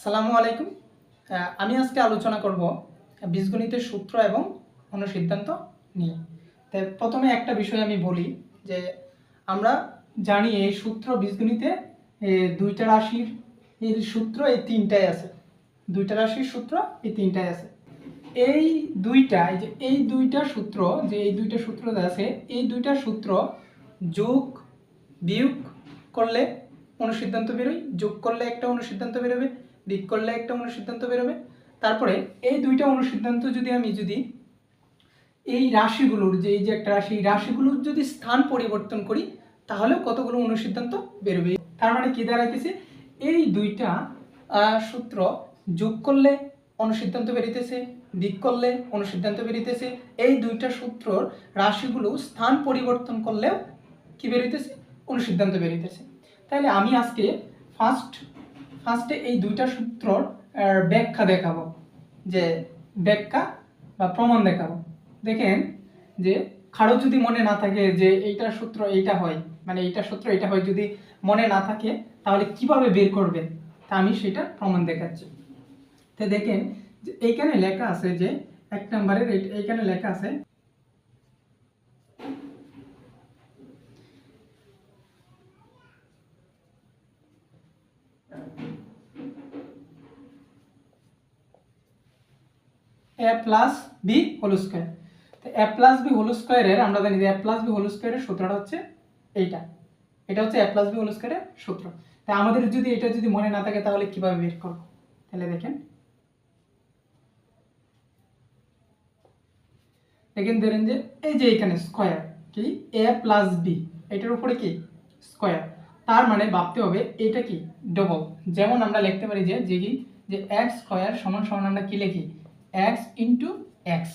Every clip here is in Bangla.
আসসালামু আলাইকুম। আমি আজকে আলোচনা করব বীজগণিতের সূত্র এবং অনুসিদ্ধান্ত নিয়ে। তাই প্রথমে একটা বিষয় আমি বলি যে আমরা জানি এই সূত্র বীজগণিতে দুইটা রাশির এর সূত্র এই তিনটাই আছে। দুইটা রাশির সূত্র এই তিনটাই আছে। এই দুইটা যে এই দুইটা সূত্র, যে এই দুইটা সূত্র আছে, এই দুইটা সূত্র যোগ বিয়োগ করলে অনুসিদ্ধান্ত বেরোয়, যোগ করলে একটা অনুসিদ্ধান্ত বেরোবে। বিয়োগ করলে একটা অনুসিদ্ধান্ত বেরোবে। তারপরে এই দুইটা অনুসিদ্ধান্ত যদি আমি যদি এই রাশিগুলোর যে, এই যে একটা রাশি, এই রাশিগুলোর যদি স্থান পরিবর্তন করি তাহলে কতগুলো অনুসিদ্ধান্ত বেরোবে। তার মানে কি দাঁড়াইতেছে? এই দুইটা সূত্র যোগ করলে অনুসিদ্ধান্ত বেরিতেছে দিক করলে অনুসিদ্ধান্ত বেরিতেছে। এই দুইটা সূত্রর রাশিগুলো স্থান পরিবর্তন করলেও কি বেরিতেছে? অনুসিদ্ধান্ত বেরিতেছে। তাহলে আমি আজকে ফার্স্ট ফার্স্টে এই দুইটা সূত্রর ব্যাখ্যা দেখাবো। যে ব্যাখ্যা বা প্রমাণ দেখাবো। দেখেন যে কারও যদি মনে না থাকে যে এইটা সূত্র এইটা হয় মানে এইটা সূত্র এটা হয় যদি মনে না থাকে, তাহলে কীভাবে বের করবে তা আমি সেটা প্রমাণ দেখাচ্ছি। তো দেখেন এইখানে লেখা আছে যে এক নম্বরের এইখানে লেখা আছে A plus B whole square. তো এ প্লাস বি হোল স্কোয়ারের, আমরা জানি যে এ প্লাস বি হোল স্কোয়ারের সূত্রটা হচ্ছে এইটা। এটা হচ্ছে এ প্লাস বি হোল স্কোয়ারের সূত্র। তাই আমাদের যদি এটা যদি মনে না থাকে, তাহলে কীভাবে বের করব? তাহলে দেখেন। দেখেন ধরেন যে এই যে এখানে স্কোয়ার, কি? এ প্লাস বি, এটার উপরে কি? স্কোয়ার। তার মানে ভাবতে হবে এটা কি? ডবল। যেমন আমরা লিখতে পারি যে যে কি যে এক্স স্কোয়ার সমান সমান আমরা কি লিখি? এক্স ইন্টু এক্স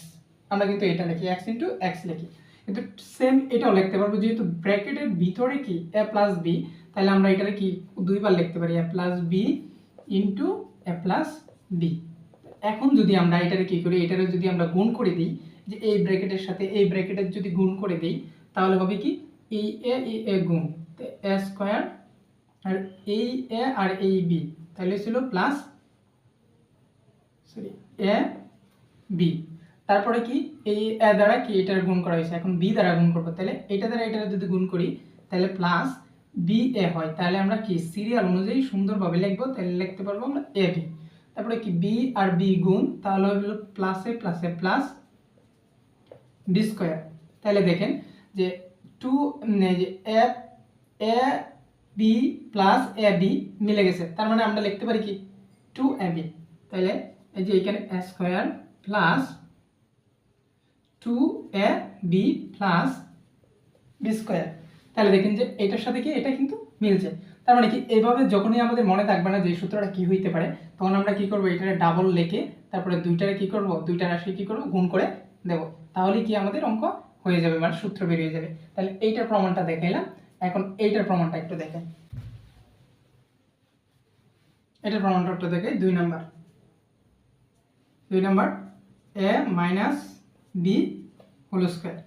আমরা কিন্তু এটা লিখি এক্স ইন্টু এক্স লিখি। কিন্তু সেম এটাও লিখতে পারব, যেহেতু ব্র্যাকেটের ভিতরে কি এ প্লাস বি তাহলে আমরা এটাকে কি দুইবার লিখতে পারি A plus B into A plus B এখন যদি আমরা এটারে কি করি এটারে যদি আমরা গুণ করে দিই, যে এই ব্র্যাকেটের সাথে এই ব্র্যাকেটের যদি গুণ করে দিই, তাহলে হবে কি, এই এ এ গুণ। এ স্কোয়ার আর এই এ আর এই বি তাহলে ছিল প্লাস সরি এ বি তারপরে কি? এই এ দ্বারা কি এটার গুণ করা হয়েছে? এখন বি দ্বারা গুণ করব। তাহলে এটা দ্বারা এটা যদি গুণ করি, তাহলে প্লাস বি এ হয়। তাহলে আমরা কি সিরিয়াল অনুযায়ী সুন্দরভাবে লিখব? তাহলে লিখতে পারব আমরা এ বি তারপরে কি বি আর বি গুণ, তাহলে হলো প্লাসে প্লাসে প্লাস বি স্কোয়ার তাহলে দেখেন যে two A A B plus A B মিলে গেছে। তার মানে আমরা লিখতে পারি কি? টু এ বি তাহলে এই যে এখানে A square plus two A B plus B square তাহলে দেখেন যে এটার সাথে কি, এটা কিন্তু মিলছে। তার মানে কি এইভাবে যখনই আমাদের মনে থাকবে না যে সূত্রটা কি হইতে পারে, তখন আমরা কি করব, এটারে ডাবল লেখে তারপরে দুইটারে কি করব দুইটা রাশি কি করব, গুণ করে দেব। তাহলে কি আমাদের অঙ্ক হয়ে যাবে মানে সূত্র বেরিয়ে যাবে। তাহলে এইটার প্রমাণটা দেখাইলাম। এখন এইটার প্রমাণটা একটু দেখেন এটার প্রমাণটা একটু দেখে দুই নাম্বার। দুই number. A minus B whole square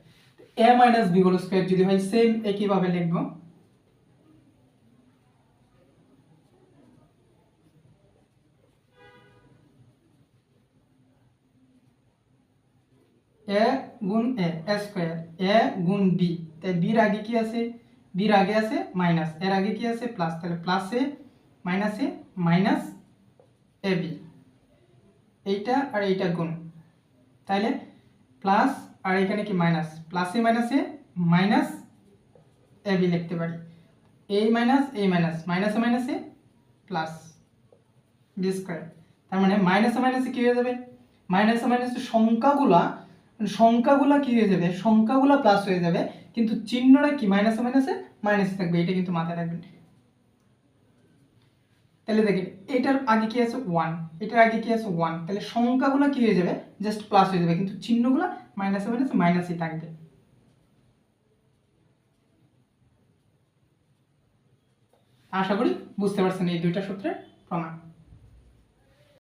A minus B whole square যদি হয় সেম একইভাবে লিখব। এ গুণ এ এ স্কোয়ার এ গুণ বি তাই বির আগে কি আছে? বির আগে আছে মাইনাস এর আগে কি আছে? প্লাস তাহলে প্লাসে মাইনাসে মাইনাস এ বি এইটা আর এইটা গুণ। তাইলে প্লাস আর এখানে কি মাইনাস প্লাসে মাইনাসে মাইনাস এ বি লিখতে পারি। এই মাইনাস এই মাইনাস মাইনাসে মাইনাসে প্লাস বি স্কোয়ার তার মানে মাইনাসে মাইনাসে কি হয়ে যাবে? মাইনাসে মাইনাসে সংখ্যাগুলা সংখ্যাগুলা কি হয়ে যাবে? সংখ্যাগুলা প্লাস হয়ে যাবে, কিন্তু চিহ্নটা কি? মাইনাসে মাইনাসে মাইনাসে থাকবে, এটা কিন্তু মাথায় রাখবেন। তাহলে দেখেন এটার আগে কি আছে? ওয়ান এটার আগে কি আছে? ওয়ান তাহলে সংখ্যাগুলো কি হয়ে যাবে? জাস্ট প্লাস হয়ে যাবে, কিন্তু চিহ্নগুলো মাইনাসে মাইনাস মাইনাসই থাকবে। আশা করি বুঝতে পারছেন এই দুইটা সূত্রের প্রমাণ।